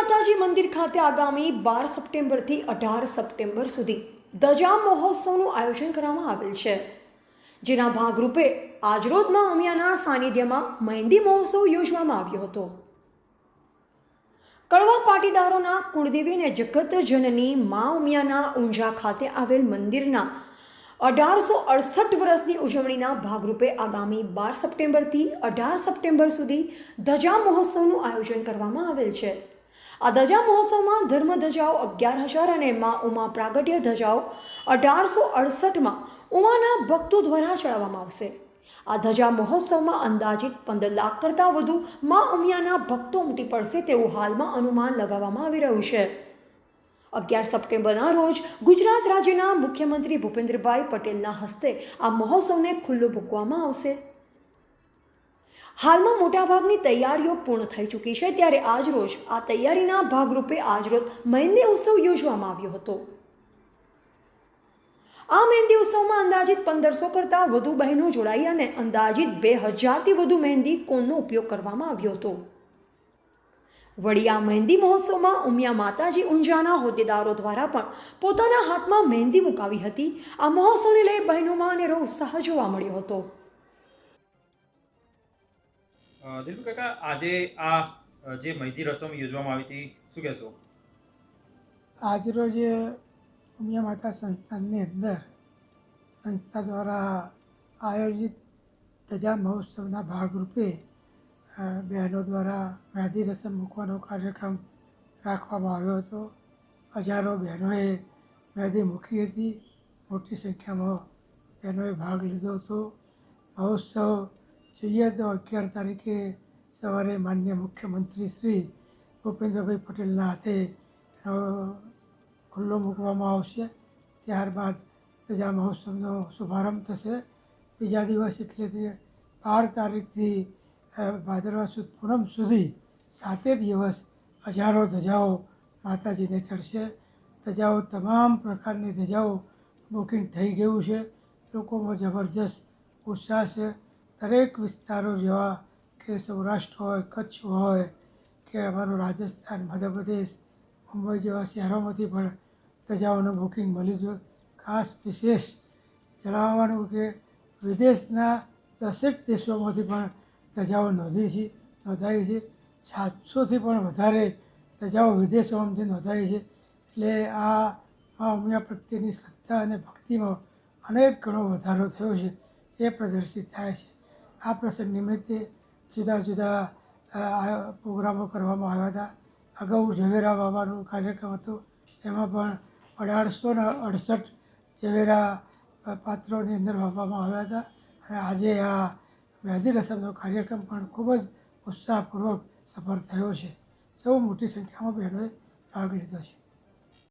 માતાજી મંદિર ખાતે આગામી બાર સપ્ટેમ્બરથી અઢાર સપ્ટેમ્બર સુધી ધજા મહોત્સવનું આયોજન કરવામાં આવેલ છે. જેના ભાગરૂપે આજરોજમાં અમિયાના સાનિધ્યમાં મહેંદી મહોત્સવ યોજવામાં આવ્યો હતો. કડવા પાટીદારોના કુળદેવી અને જગત જનની મા ઉમિયાના ઊંઝા ખાતે આવેલ મંદિરના અઢારસો અડસઠ વર્ષની ઉજવણીના ભાગરૂપે આગામી બાર સપ્ટેમ્બરથી અઢાર સપ્ટેમ્બર સુધી ધજા મહોત્સવનું આયોજન કરવામાં આવેલ છે. આ ધજા મહોત્સવમાં ધર્મ ધજાઓ અગિયાર હજાર અને મા ઉમા પ્રાગટ્ય ધજાઓ અઢારસો અડસઠમાં ઉમાના ભક્તો દ્વારા ચડાવવામાં આવશે. આ ધજા મહોત્સવમાં અંદાજિત પંદર લાખ કરતાં વધુ મા ઉમિયાના ભક્તો ઉમટી પડશે તેવું હાલમાં અનુમાન લગાવવામાં આવી રહ્યું છે. અગિયાર સપ્ટેમ્બરના રોજ ગુજરાત રાજ્યના મુખ્યમંત્રી ભૂપેન્દ્રભાઈ પટેલના હસ્તે આ મહોત્સવને ખુલ્લો મૂકવામાં આવશે. હાલમાં મોટાભાગની તૈયારીઓ પૂર્ણ થઈ ચૂકી છે ત્યારે આજરોજ આ તૈયારીના ભાગરૂપે આજરોજ મહેંદી ઉત્સવ યોજવામાં આવ્યો હતો. આ મહેંદી ઉત્સવમાં અંદાજિત પંદરસો કરતાં વધુ બહેનો જોડાઈ અને અંદાજિત બે હજારથી વધુ મહેંદી કોનનો ઉપયોગ કરવામાં આવ્યો હતો. વળી આ મહેંદી મહોત્સવમાં ઉમિયા માતાજી ઊંઝાના હોદ્દેદારો દ્વારા પણ પોતાના હાથમાં મહેંદી મુકાવી હતી. આ મહોત્સવને લઈ બહેનોમાં અનેરો ઉત્સાહ જોવા મળ્યો હતો. દિલીપ કાકા, આજે આ જે મહેંદી રસમ યોજવામાં આવી હતી, શું કહેશો? આજરોજ ઉમિયા માતા સંસ્થાનની અંદર સંસ્થા દ્વારા આયોજિત ધજા મહોત્સવના ભાગરૂપે બહેનો દ્વારા મહેંદી રસમ મૂકવાનો કાર્યક્રમ રાખવામાં આવ્યો હતો. હજારો બહેનોએ મહેંદી મૂકી હતી. મોટી સંખ્યામાં બહેનોએ ભાગ લીધો હતો. મહોત્સવ જોઈએ તો અગિયાર તારીખે સવારે માન્ય મુખ્યમંત્રી શ્રી ભૂપેન્દ્રભાઈ પટેલના હાથે ખુલ્લો મૂકવામાં આવશે. ત્યારબાદ પ્રજા મહોત્સવનો શુભારંભ થશે. બીજા દિવસ એટલે બાર તારીખથી ભાદરવા સુદ, પૂનમ સુધી સાતે દિવસ હજારો ધજાઓ માતાજીને ચડશે. ધજાઓ તમામ પ્રકારની ધજાઓ બુકિંગ થઈ ગયું છે. લોકોમાં જબરજસ્ત ઉત્સાહ છે. દરેક વિસ્તારો જેવા કે સૌરાષ્ટ્ર હોય, કચ્છ હોય કે અમારું રાજસ્થાન, મધ્યપ્રદેશ, મુંબઈ જેવા શહેરોમાંથી પણ રજાઓનું બુકિંગ મળ્યું છે. ખાસ વિશેષ જણાવવાનું કે વિદેશના દસેક દેશોમાંથી પણ રજાઓ નોંધી છે, નોંધાઈ છે. સાતસોથી પણ વધારે રજાઓ વિદેશોમાંથી નોંધાઈ છે. એટલે આ મા ઉમિયા પ્રત્યેની શ્રદ્ધા અને ભક્તિમાં અનેક ગણો વધારો થયો છે, એ પ્રદર્શિત થાય છે. આ પ્રસંગ નિમિત્તે જુદા જુદા પ્રોગ્રામો કરવામાં આવ્યા હતા. અગાઉ ઝવેરા બાબાનું કાર્યક્રમ હતો. એમાં પણ અઢારસો ને અડસઠ ઝવેરા પાત્રોની અંદર વાપવામાં આવ્યા હતા. અને આજે આ મહેદી રસમનો કાર્યક્રમ પણ ખૂબ જ ઉત્સાહપૂર્વક સફળ થયો છે. સૌ મોટી સંખ્યામાં બહેનોએ ભાગ લીધો છે.